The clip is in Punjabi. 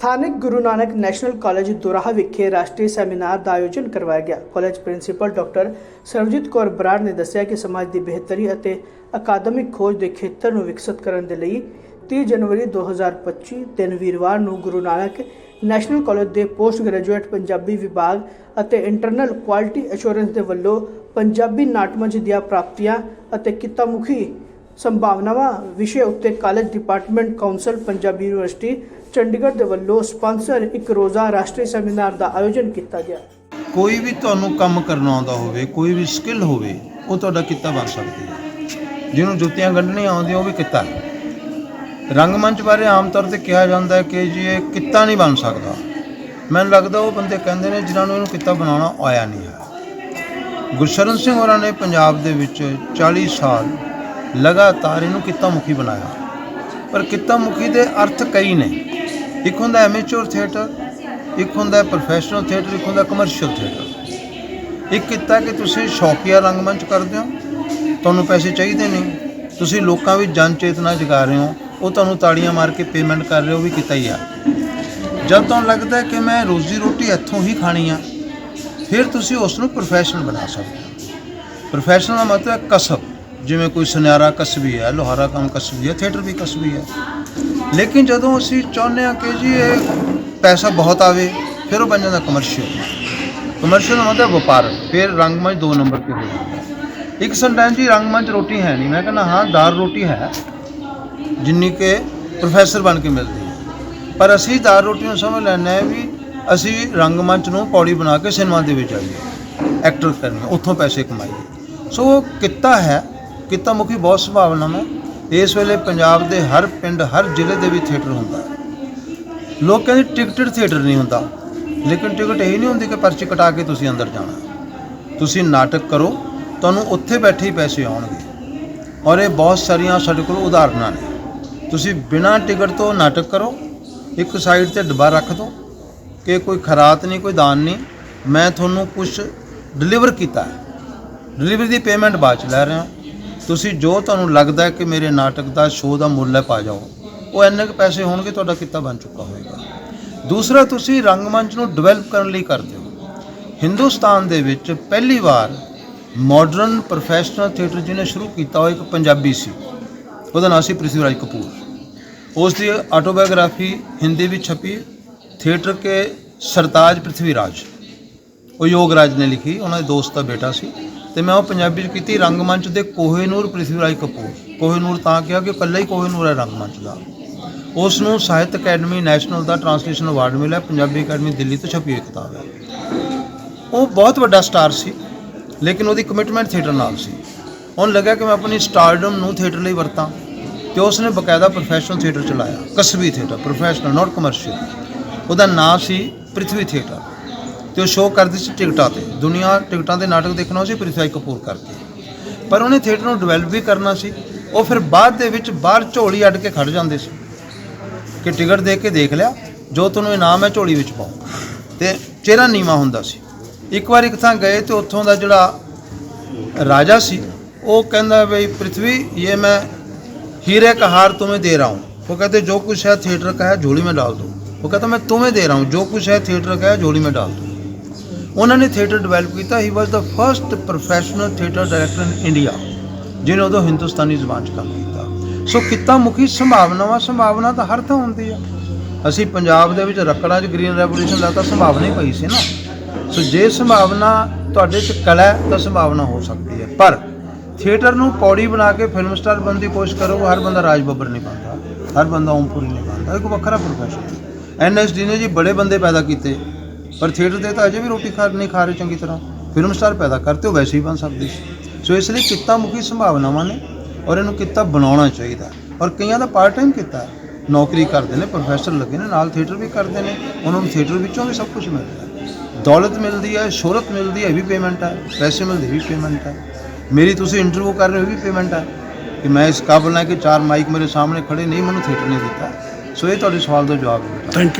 ਸਥਾਨਕ ਗੁਰੂ ਨਾਨਕ ਨੈਸ਼ਨਲ ਕਾਲਜ ਦੁਰਾਹਾ ਵਿਖੇ ਰਾਸ਼ਟਰੀ ਸੈਮੀਨਾਰ ਦਾ ਆਯੋਜਨ ਕਰਵਾਇਆ ਗਿਆ। College principal doctor Sarvjit Kaur Brar ਨੇ ਦੱਸਿਆ ਕਿ ਸਮਾਜ ਦੀ ਬਿਹਤਰੀ ਅਤੇ ਅਕਾਦਮਿਕ ਖੋਜ ਦੇ ਖੇਤਰ ਨੂੰ ਵਿਕਸਿਤ ਕਰਨ ਦੇ ਲਈ 30 ਜਨਵਰੀ 2025 ਦਿਨ ਵੀਰਵਾਰ ਨੂੰ ਗੁਰੂ ਨਾਨਕ ਨੈਸ਼ਨਲ ਕਾਲਜ ਦੇ ਪੋਸਟ ਗ੍ਰੈਜੂਏਟ ਪੰਜਾਬੀ ਵਿਭਾਗ ਅਤੇ ਇੰਟਰਨਲ ਕੁਆਲਿਟੀ ਅਸ਼ੋਰੈਂਸ ਦੇ ਵੱਲੋਂ ਪੰਜਾਬੀ ਨਾਟਮੰਚ ਦੀਆਂ ਪ੍ਰਾਪਤੀਆਂ ਅਤੇ ਕਿੱਤਾਮੁਖੀ ਸੰਭਾਵਨਾਵਾਂ ਵਿਸ਼ੇ ਉੱਤੇ college department council Punjabi university, Chandigarh ਦੇ ਵੱਲੋਂ ਸਪਾਂਸਰ ਇੱਕ ਰੋਜ਼ਾ ਰਾਸ਼ਟਰੀ ਸੈਮੀਨਾਰ ਦਾ ਆਯੋਜਨ ਕੀਤਾ ਗਿਆ। ਕੋਈ ਵੀ ਤੁਹਾਨੂੰ ਕੰਮ ਕਰਨਾ ਆਉਂਦਾ ਹੋਵੇ, ਕੋਈ ਵੀ ਸਕਿੱਲ ਹੋਵੇ, ਉਹ ਤੁਹਾਡਾ ਕਿੱਤਾ ਬਣ ਸਕਦੀ ਹੈ। ਜਿਹਨੂੰ ਜੁੱਤੀਆਂ ਗੰਢਣੀਆਂ ਆਉਂਦੀਆਂ, ਉਹ ਵੀ ਕਿੱਤਾ ਹੈ। ਰੰਗਮੰਚ ਬਾਰੇ ਆਮ ਤੌਰ ਤੇ ਕਿਹਾ ਜਾਂਦਾ ਹੈ ਕਿ ਜੀ ਇਹ ਕਿੱਤਾ ਨਹੀਂ ਬਣ ਸਕਦਾ। ਮੈਨੂੰ ਲੱਗਦਾ ਉਹ ਬੰਦੇ ਕਹਿੰਦੇ ਨੇ ਜਿਨ੍ਹਾਂ ਨੂੰ ਇਹਨੂੰ ਕਿੱਤਾ ਬਣਾਉਣਾ ਆਇਆ ਨਹੀਂ ਹੈ। ਗੁਰਸ਼ਰਨ ਸਿੰਘ ਹੋਰਾਂ ਨੇ ਪੰਜਾਬ ਦੇ ਵਿੱਚ 40 ਸਾਲ ਲਗਾਤਾਰ ਇਹਨੂੰ ਕਿੱਤਾ ਮੁਖੀ ਬਣਾਇਆ। ਪਰ ਕਿੱਤਾ ਮੁਖੀ ਦੇ ਅਰਥ ਕਈ ਨੇ। ਇੱਕ ਹੁੰਦਾ ਐਮੇਚਰ ਥੀਏਟਰ, ਇੱਕ ਹੁੰਦਾ ਪ੍ਰੋਫੈਸ਼ਨਲ ਥੀਏਟਰ, ਇੱਕ ਹੁੰਦਾ ਕਮਰਸ਼ੀਅਲ ਥੀਏਟਰ। ਇੱਕ ਕਿੱਤਾ ਕਿ ਤੁਸੀਂ ਸ਼ੌਕੀਆ ਰੰਗਮੰਚ ਕਰਦੇ ਹੋ, ਤੁਹਾਨੂੰ ਪੈਸੇ ਚਾਹੀਦੇ ਨਹੀਂ ਤੁਸੀਂ ਲੋਕਾਂ ਵਿੱਚ ਜਨ ਚੇਤਨਾ ਜਗਾ ਰਹੇ ਹੋ, ਉਹ ਤੁਹਾਨੂੰ ਤਾੜੀਆਂ ਮਾਰ ਕੇ ਪੇਮੈਂਟ ਕਰ ਰਹੇ ਹੋ ਵੀ ਕੀਤਾ ਹੀ ਆ। ਜਦ ਤੁਹਾਨੂੰ ਲੱਗਦਾ ਕਿ ਮੈਂ ਰੋਜ਼ੀ ਰੋਟੀ ਇੱਥੋਂ ਹੀ ਖਾਣੀ ਆ, ਫਿਰ ਤੁਸੀਂ ਉਸ ਨੂੰ ਪ੍ਰੋਫੈਸ਼ਨਲ ਬਣਾ ਸਕਦੇ ਹੋ। ਪ੍ਰੋਫੈਸ਼ਨਲ ਦਾ ਮਤਲਬ ਹੈ ਕਸਬ। ਜਿਵੇਂ ਕੋਈ ਸੁਨਿਆਰਾ ਕਸਬੀ ਹੈ, ਲੋਹਾਰਾ ਕੰਮ ਕਸਬੀ ਹੈ ਥੀਏਟਰ ਵੀ ਕਸਬੀ ਹੈ। ਲੇਕਿਨ ਜਦੋਂ ਅਸੀਂ ਚਾਹੁੰਦੇ ਹਾਂ ਕਿ ਜੀ ਇਹ ਪੈਸਾ ਬਹੁਤ ਆਵੇ, ਫਿਰ ਉਹ ਬਣ ਜਾਂਦਾ ਕਮਰਸ਼ੀਅਲ ਕਮਰਸ਼ੀਅਲ ਹੁੰਦਾ ਮਤਲਬ ਵਪਾਰ, ਫਿਰ ਰੰਗਮੰਚ ਦੋ ਨੰਬਰ ਤੇ ਹੋ ਜਾਂਦਾ ਇੱਕ ਸੈਂਟੈਂਸ ਜੀ ਰੰਗਮੰਚ ਰੋਟੀ ਹੈ ਨਹੀਂ, ਮੈਂ ਕਹਿੰਦਾ ਹਾਂ, ਦਾਲ ਰੋਟੀ ਹੈ, ਜਿੰਨੀ ਕਿ ਪ੍ਰੋਫੈਸਰ ਬਣ ਕੇ ਮਿਲਦੀ ਹੈ। ਪਰ ਅਸੀਂ ਦਾਲ ਰੋਟੀ ਨੂੰ ਸਮਝ ਲੈਂਦੇ ਹਾਂ ਵੀ ਅਸੀਂ ਰੰਗਮੰਚ ਨੂੰ ਪੌੜੀ ਬਣਾ ਕੇ ਸਿਨੇਮਾ ਦੇ ਵਿੱਚ ਆਈਏ ਐਕਟਰ ਕਰਨੀ, ਉੱਥੋਂ ਪੈਸੇ ਕਮਾਈਏ। ਸੋ ਉਹ ਕਿੱਤਾ ਹੈ ਕਿੱਤਾ ਮੁਖੀ ਬਹੁਤ ਸੰਭਾਵਨਾਵਾਂ ਇਸ ਵੇਲੇ ਪੰਜਾਬ ਦੇ ਹਰ ਪਿੰਡ, ਹਰ ਜ਼ਿਲ੍ਹੇ ਦੇ ਵਿੱਚ ਥੀਏਟਰ ਹੁੰਦਾ। ਲੋਕ ਕਹਿੰਦੇ ਟਿਕਟਡ ਥੀਏਟਰ ਨਹੀਂ ਹੁੰਦਾ। ਲੇਕਿਨ ਟਿਕਟ ਇਹ ਨਹੀਂ ਹੁੰਦੀ ਕਿ ਪਰਚੀ ਕਟਾ ਕੇ ਤੁਸੀਂ ਅੰਦਰ ਜਾਣਾ। ਤੁਸੀਂ ਨਾਟਕ ਕਰੋ, ਤੁਹਾਨੂੰ ਉੱਥੇ ਬੈਠੇ ਹੀ ਪੈਸੇ ਆਉਣਗੇ। ਔਰ ਇਹ ਬਹੁਤ ਸਾਰੀਆਂ ਸਾਡੇ ਕੋਲ ਉਦਾਹਰਨਾਂ ਨੇ। ਤੁਸੀਂ ਬਿਨਾਂ ਟਿਕਟ ਤੋਂ ਨਾਟਕ ਕਰੋ, ਇੱਕ ਸਾਈਡ ਤੇ ਡੱਬਾ ਰੱਖ ਦਿਓ ਕਿ ਕੋਈ ਖਰਾਤ ਨਹੀਂ, ਕੋਈ ਦਾਨ ਨਹੀਂ। ਮੈਂ ਤੁਹਾਨੂੰ ਕੁਝ ਡਿਲੀਵਰ ਕੀਤਾ ਡਿਲੀਵਰੀ ਦੀ ਪੇਮੈਂਟ ਬਾਅਦ ਚ ਲੈ ਰਹੇ ਹਾਂ। ਤੁਸੀਂ ਜੋ ਤੁਹਾਨੂੰ ਲੱਗਦਾ ਹੈ ਕਿ ਮੇਰੇ ਨਾਟਕ ਦਾ ਸ਼ੋਅ ਦਾ ਮੁੱਲ ਹੈ, ਪਾ ਜਾਓ। ਉਹ ਇੰਨੇ ਕੁ ਪੈਸੇ ਹੋਣਗੇ, ਤੁਹਾਡਾ ਕਿੱਤਾ ਬਣ ਚੁੱਕਾ ਹੋਏਗਾ ਦੂਸਰਾ, ਤੁਸੀਂ ਰੰਗਮੰਚ ਨੂੰ ਡਿਵੈਲਪ ਕਰਨ ਲਈ ਕਰਦੇ ਹੋ। ਹਿੰਦੁਸਤਾਨ ਦੇ ਵਿੱਚ ਪਹਿਲੀ ਵਾਰ ਮਾਡਰਨ ਪ੍ਰੋਫੈਸ਼ਨਲ ਥੀਏਟਰ ਜਿਹਨੇ ਸ਼ੁਰੂ ਕੀਤਾ, ਉਹ ਇੱਕ ਪੰਜਾਬੀ ਸੀ। ਉਹਦਾ ਨਾਮ ਸੀ ਪ੍ਰਿਥਵੀਰਾਜ ਕਪੂਰ। ਉਸ ਦੀ ਆਟੋਬਾਇਓਗ੍ਰਾਫੀ ਹਿੰਦੀ ਵਿੱਚ ਛਪੀ ਥੀਏਟਰ ਕੇ ਸਰਤਾਜ ਪ੍ਰਿਥਵੀਰਾਜ ਉਹ ਯੋਗਰਾਜ ਨੇ ਲਿਖੀ, ਉਹਨਾਂ ਦੇ ਦੋਸਤ ਦਾ ਬੇਟਾ ਸੀ। ਤੇ ਮੈਂ ਉਹ ਪੰਜਾਬੀ ਚ ਕੀਤੀ ਰੰਗਮੰਚ ਦੇ ਕੋਹੇਨੂਰ ਪ੍ਰਿਥਵੀਰਾਜ ਕਪੂਰ। ਕੋਹੇਨੂਰ ਤਾਂ ਕਿਹਾ ਕਿ ਇਕੱਲਾ ਹੀ ਕੋਹੇਨੂਰ ਹੈ ਰੰਗਮੰਚ ਦਾ। ਉਸ ਨੂੰ ਸਾਹਿਤ ਅਕੈਡਮੀ ਨੈਸ਼ਨਲ ਦਾ ਟਰਾਂਸਲੇਸ਼ਨ ਅਵਾਰਡ ਮਿਲਿਆ, ਪੰਜਾਬੀ ਅਕੈਡਮੀ ਦਿੱਲੀ ਤੋਂ ਛਪੀ ਹੋਈ ਕਿਤਾਬ ਹੈ। ਉਹ ਬਹੁਤ ਵੱਡਾ ਸਟਾਰ ਸੀ, ਲੇਕਿਨ ਉਹਦੀ ਕਮਿਟਮੈਂਟ ਥੀਏਟਰ ਨਾਲ ਸੀ। ਉਹਨੂੰ ਲੱਗਾ ਕਿ ਮੈਂ ਆਪਣੀ ਸਟਾਰਡਮ ਨੂੰ ਥੀਏਟਰ ਲਈ ਵਰਤਾਂ ਤੇ ਉਸਨੇ ਬਕਾਇਦਾ ਪ੍ਰੋਫੈਸ਼ਨਲ ਥੀਏਟਰ ਚਲਾਇਆ, ਕਸਬੀ ਥੀਏਟਰ ਪ੍ਰੋਫੈਸ਼ਨਲ ਨਾਟ ਕਮਰਸ਼ੀਅਲ ਉਹਦਾ ਨਾਮ ਸੀ ਪ੍ਰਿਥਵੀ ਥੀਏਟਰ ਤੇ ਉਹ ਸ਼ੋਅ ਕਰਦੀ ਸੀ ਟਿਕਟਾਂ ਤੇ ਦੁਨੀਆ ਟਿਕਟਾਂ ਦੇ ਨਾਟਕ ਦੇਖਣਾ ਸੀ ਪ੍ਰਿਥਵੀ ਕਪੂਰ ਕਰਕੇ ਪਰ ਉਹਨੇ ਥੀਏਟਰ ਨੂੰ ਡਿਵੈਲਪ ਵੀ ਕਰਨਾ ਸੀ ਉਹ ਫਿਰ ਬਾਅਦ ਦੇ ਵਿੱਚ ਬਾਹਰ ਝੋਲੀ ਅੱਡ ਕੇ ਖੜ ਜਾਂਦੇ ਸੀ ਕਿ ਟਿਕਟ ਦੇ ਕੇ ਦੇਖ ਲਿਆ ਜੋ ਤੁਹਾਨੂੰ ਇਨਾਮ ਹੈ ਝੋਲੀ ਵਿੱਚ ਪਾਓ ਤੇ ਚਿਹਰਾ ਨੀਵਾ ਹੁੰਦਾ ਸੀ ਇੱਕ ਵਾਰ ਇੱਕ ਥਾਂ ਗਏ ਤੇ ਉੱਥੋਂ ਦਾ ਜਿਹੜਾ ਰਾਜਾ ਸੀ ਉਹ ਕਹਿੰਦਾ ਬਈ ਪ੍ਰਿਥਵੀ ਇਹ ਮੈਂ हीरे का हार तुम्हें दे रहा हूँ वो कहते जो कुछ है थिएटर का है झोली में डाल दो वो कहता मैं तुम्हें दे रहा हूँ जो कुछ है थिएटर का है झोली में डाल दो ਉਹਨਾਂ ਨੇ ਥੀਏਟਰ ਡਿਵੈਲਪ ਕੀਤਾ। He was the first professional theatre director in India ਜਿਹਨੇ ਉਦੋਂ ਹਿੰਦੁਸਤਾਨੀ ਜ਼ੁਬਾਨ 'ਚ ਕੰਮ ਕੀਤਾ। ਸੋ ਕਿੱਤਾ ਮੁਖੀ ਸੰਭਾਵਨਾਵਾਂ, ਸੰਭਾਵਨਾ ਤਾਂ ਹਰ ਥਾਂ ਹੁੰਦੀ ਆ। ਅਸੀਂ ਪੰਜਾਬ ਦੇ ਵਿੱਚ ਰੱਕੜਾਂ 'ਚ ਗ੍ਰੀਨ ਰੈਵੋਲੂਸ਼ਨ ਤਾਂ ਸੰਭਾਵਨਾ ਹੀ ਪਈ ਸੀ ਨਾ। ਸੋ ਜੇ ਸੰਭਾਵਨਾ ਤੁਹਾਡੇ 'ਚ ਕਲਾ ਤਾਂ ਸੰਭਾਵਨਾ ਹੋ ਸਕਦੀ ਹੈ। ਪਰ ਥੀਏਟਰ ਨੂੰ ਪੌੜੀ ਬਣਾ ਕੇ ਫਿਲਮ ਸਟਾਰ ਬਣਨ ਦੀ ਕੋਸ਼ਿਸ਼ ਕਰੋ, ਹਰ ਬੰਦਾ ਰਾਜ ਬੱਬਰ ਨਹੀਂ ਬਣਦਾ। ਹਰ ਬੰਦਾ ਓਮਪੁਰੀ ਨਹੀਂ ਬਣਦਾ। ਇੱਕ ਵੱਖਰਾ ਪ੍ਰੋਫੈਸ਼ਨ ਹੈ। ਐਨਐਸਡੀ ਨੇ ਜੀ ਬੜੇ ਬੰਦੇ ਪੈਦਾ ਕੀਤੇ। ਪਰ ਥੀਏਟਰ ਦੇ ਤਾਂ ਅਜੇ ਵੀ ਰੋਟੀ ਖਾ ਨਹੀਂ ਖਾ ਰਹੇ ਚੰਗੀ ਤਰ੍ਹਾਂ। ਫਿਲਮ ਸਟਾਰ ਪੈਦਾ ਕਰਤੇ, ਉਹ ਵੈਸੇ ਹੀ ਬਣ ਸਕਦੇ ਸੀ। ਸੋ ਇਸ ਲਈ ਕਿੱਤਾ ਮੁਖੀ ਸੰਭਾਵਨਾਵਾਂ ਨੇ ਔਰ ਇਹਨੂੰ ਕਿੱਤਾ ਬਣਾਉਣਾ ਚਾਹੀਦਾ। ਔਰ ਕਈਆਂ ਦਾ ਪਾਰਟ ਟਾਈਮ ਕਿੱਤਾ ਨੌਕਰੀ ਕਰਦੇ ਨੇ ਪ੍ਰੋਫੈਸਰ ਲੱਗੇ ਨੇ, ਨਾਲ ਥੀਏਟਰ ਵੀ ਕਰਦੇ ਨੇ, ਉਹਨਾਂ ਨੂੰ ਥੀਏਟਰ ਵਿੱਚੋਂ ਵੀ ਸਭ ਕੁਝ ਮਿਲਦਾ ਦੌਲਤ ਮਿਲਦੀ ਹੈ, ਸ਼ੋਹਰਤ ਮਿਲਦੀ ਹੈ, ਇਹ ਵੀ ਪੇਮੈਂਟ ਹੈ। ਪੈਸੇ ਮਿਲਦੇ, ਇਹ ਵੀ ਪੇਮੈਂਟ ਹੈ। ਮੇਰੀ ਤੁਸੀਂ ਇੰਟਰਵਿਊ ਕਰ ਰਹੇ ਹੋ, ਇਹ ਵੀ ਪੇਮੈਂਟ ਹੈ। ਕਿ ਮੈਂ ਇਸ ਕਾਬਲ ਹਾਂ ਕਿ ਚਾਰ ਮਾਈਕ ਮੇਰੇ ਸਾਹਮਣੇ ਖੜੇ, ਨਹੀਂ, ਮੈਨੂੰ ਥੀਏਟਰ ਨਹੀਂ ਦਿੱਤਾ। ਸੋ ਇਹ ਤੁਹਾਡੇ ਸਵਾਲ ਦਾ ਜਵਾਬ ਹੈ। ਥੈਂਕ